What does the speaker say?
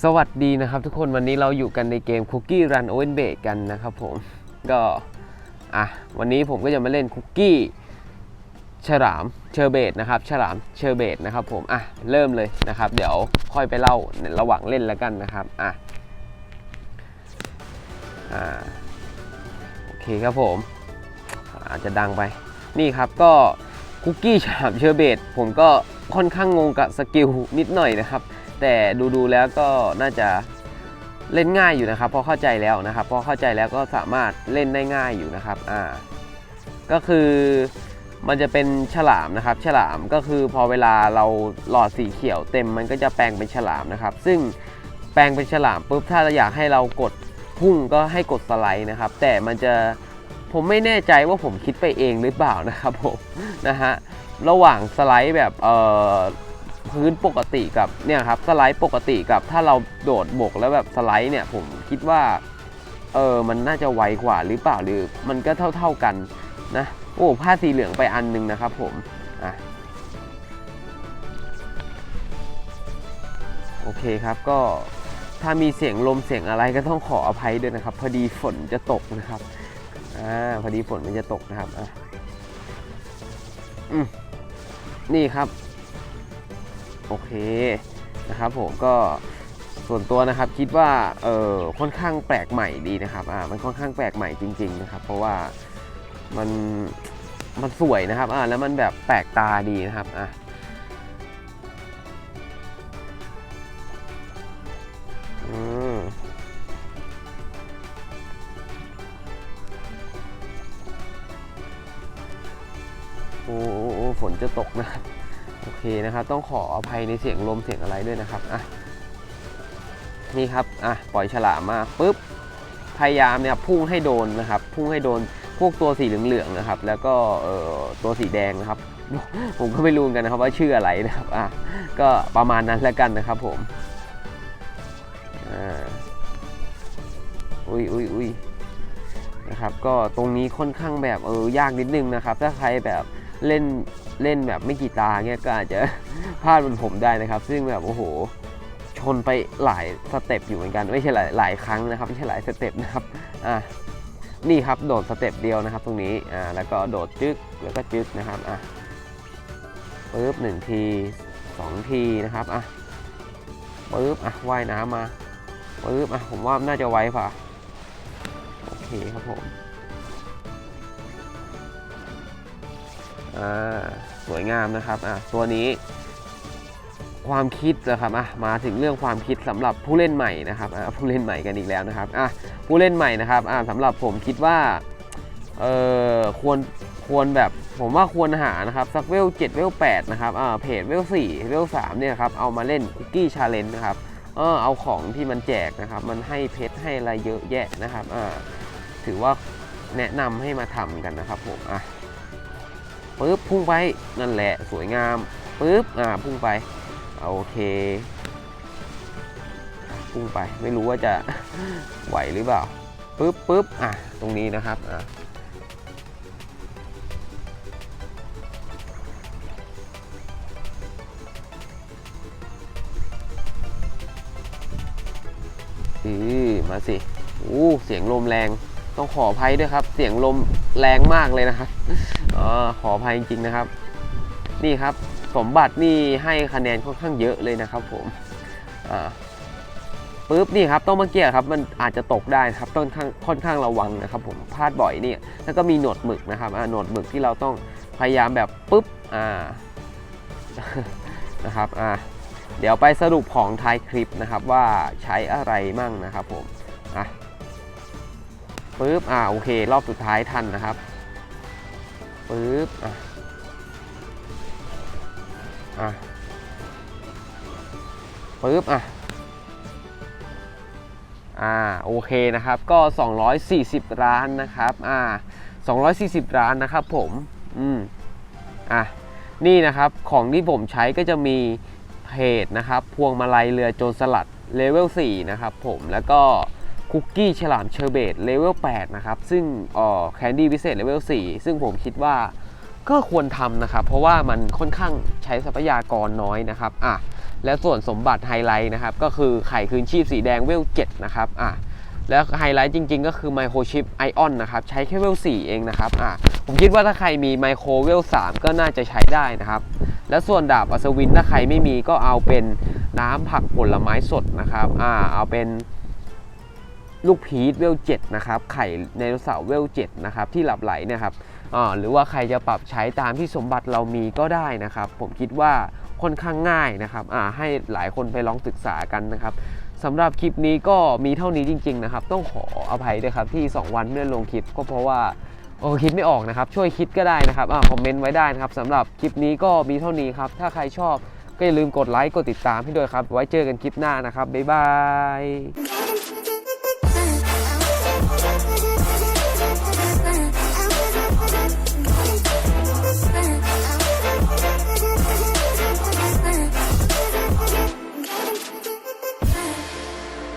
สวัสดีนะครับทุกคนวันนี้เราอยู่กันในเกม Cookie Run Oven Bake กันนะครับผม ก็ อะ วันนี้ผมก็จะมาเล่นคุกกี้ฉลามเชอร์เบตนะครับฉลามเชอร์เบตนะครับผม อะ เริ่มเลยนะครับ เดี๋ยวค่อยไปเล่าในระหว่างเล่นแล้วกันนะครับ อะ อ่า โอเคครับผม อาจจะดังไป นี่ครับก็คุกกี้ฉลามเชอร์เบตผมก็ค่อนข้างงงกับสกิลนิดหน่อยนะครับ แต่ดูๆแล้วก็น่าจะเล่นง่ายอยู่นะครับพราะเข้าใจแล้วนะครับพอเข้าใจแล้วก็สามารถเล่นได้ง่ายอยู่นะครับอ่าก็คือมันจะเป็นฉลามนะครับ ฉลามก็คือพอเวลาเราหลอดสีเขียวเต็มมันก็จะแปลงเป็นฉลามนะครับ ซึ่งแปลงเป็นฉลามปุ๊บถ้าเราอยากให้เรากดพุ่งก็ให้กดสไลด์นะครับ แต่มันจะผมไม่แน่ใจว่าผมคิดไปเองหรือเปล่านะครับผมนะฮะระหว่างสไลด์แบบเอ่อ พื้นปกติกับเนี่ยครับสไลด์ปกติกับถ้าเราโดดบกแล้วแบบสไลด์เนี่ยผมคิดว่าเออมันน่าจะไวกว่าหรือเปล่าหรือมันก็เท่า ๆกันนะโอ้ผ้าสีเหลืองไปอันหนึงนะครับผมอะโอเคครับก็ถ้ามีเสียงลมเสียงอะไรก็ต้องขออภัยด้วยนะครับ พอดีฝนจะตกนะครับอ่าพอดีฝนมันจะตกนะครับอะอืมนี่ครับ โอเคนะครับผมก็ส่วนตัวนะครับคิดว่าเออค่อนข้างแปลกใหม่ดีนะครับอ่ามันค่อนข้างแปลกใหม่จริง ๆ นะครับ เพราะว่ามันมันสวยนะครับอ่าแล้วมันแบบแปลกตาดีนะครับอะอืมโอ้โอ้โอ้ฝนจะตกนะครับ โอเคนะครับ ต้องขออภัยในเสียงลมเสียงอะไรด้วยนะครับอะนี่ครับอะปล่อยฉลามมาปุ๊บพยายามเนี่ยพุ่งให้โดนนะครับ พุ่งให้โดนพวกตัวสีเหลืองๆนะครับ แล้วก็เอ่อตัวสีแดงนะครับ ผมก็ไม่รู้กันนะครับว่าชื่ออะไรนะครับอะก็ประมาณนั้นแล้วกันนะครับผมอ่าอุ้ยอุ้ยอุ้ยนะครับก็ตรงนี้ค่อนข้างแบบเออยากนิดนึงนะครับ ถ้าใครแบบเล่น เล่นแบบไม่กี่ตาเงี้ยก็อาจจะพลาดบนผมได้นะครับ ซึ่งแบบโอ้โห ชนไปหลายสเต็ปอยู่เหมือนกันไม่ใช่หลายหลายครั้งนะครับไม่ใช่หลายสเต็ปนะครับอะนี่ครับโดดสเต็ปเดียวนะครับตรงนี้อ่าแล้วก็โดดจึ๊กแล้วก็จึ๊กนะครับอะปึ๊บหนึ่งทีสองทีนะครับอะปึ๊บอะว่ายน้ำมาปึ๊บอะผมว่าน่าจะไวกว่าโอเคครับผม อ่าสวยงามนะครับอะตัวนี้ ความคิดนะครับอะมาถึงเรื่องความคิดสำหรับผู้เล่นใหม่นะครับอะผู้เล่นใหม่กันอีกแล้วนะครับอะผู้เล่นใหม่นะครับอะสำหรับผมคิดว่าเออควรควรแบบผมว่าควรหานะครับสักเวล7เวล8นะครับอ่าเพจเวล4เวล3เนี่ยครับเอามาเล่นคุกกี้ชาเลนจ์นะครับเออเอาของที่มันแจกนะครับ มันให้เพชรให้อะไรเยอะแยะนะครับอ่าถือว่าแนะนำให้มาทำกันนะครับผมอะ ปึ๊บพุ่งไปนั่นแหละสวยงามปึ๊บอ่าพุ่งไปโอเค พุ่งไปไม่รู้ว่าจะไหวหรือเปล่าปึ๊บปึ๊บอะตรงนี้นะครับอะอือมาสิอู้เสียงลมแรง ต้องขออภัยด้วยครับ เสียงลมแรงมากเลยนะครับออขออภัยจริงๆนะครับ นี่ครับสมบัตินี่ให้คะแนนค่อนข้างเยอะเลยนะครับผมอ่าปุ๊บนี่ครับต้องเมื่อกี้ครับมันอาจจะตกได้ครับต้องข้างค่อนข้างระวังนะครับผมพลาดบ่อยเนี่ยแล้วก็มีหนวดหมึกนะครับอ่าหนวดหมึกที่เราต้องพยายามแบบปุ๊บอ่านะครับอ่าเดี๋ยวไปสรุปของท้ายคลิปนะครับว่าใช้อะไรมั่งนะครับผมอะ ปุ๊บอ่าโอเค รอบสุดท้ายทันนะครับปึ๊บอะอะปึ๊บอะอ่าโอเคนะครับก็ 240 ร้านนะครับอ่า240 ร้านนะครับผมอืมอะนี่นะครับของที่ผมใช้ก็จะมีเพจนะครับ พวงมาลัยเรือโจรสลัดเลเวล4นะครับผมแล้วก็ คุกกี้ฉลามเชอร์เบตเลเวล8นะครับ ซึ่งอ่อแคนดี้พิเศษเลเวล4ซึ่งผมคิดว่าก็ควรทำนะครับ เพราะว่ามันค่อนข้างใช้ทรัพยากรน้อยนะครับอะและส่วนสมบัติไฮไลท์นะครับ ก็คือไข่คืนชีพสีแดงเวล7นะครับอะแล้วไฮไลท์จริง ๆ ก็คือไมโครชิปไอออนนะครับ ใช้แค่เวล4เองนะครับอะผมคิดว่าถ้าใครมีไมโครเวล3ก็น่าจะใช้ได้นะครับ และส่วนดาบอัศวินถ้าใครไม่มีก็เอาเป็นน้ำผักผลไม้สดนะครับอ่าเอาเป็น ลูกพีชเวล7นะครับไข่ไดโนเสาร์เวล7นะครับที่หลับไหลนะครับหรือว่าใครจะปรับใช้ตามที่สมบัติเรามีก็ได้นะครับ ผมคิดว่าค่อนข้างง่ายนะครับให้หลายคนไปลองศึกษากันนะครับสำหรับคลิปนี้ก็มีเท่านี้จริง ๆ นะครับ ต้องขออภัยด้วยครับที่ 2 วันไม่ได้ลงคลิปก็เพราะว่าโอ้คิดไม่ออกนะครับ ช่วยคิดก็ได้นะครับอคอมเมนต์ไว้ได้นะครับสำหรับคลิปนี้ก็มีเท่านี้ครับ ถ้าใครชอบก็อย่าลืมกดไลค์กดติดตามให้ด้วยครับ ไว้เจอกันคลิปหน้านะครับบ๊ายบาย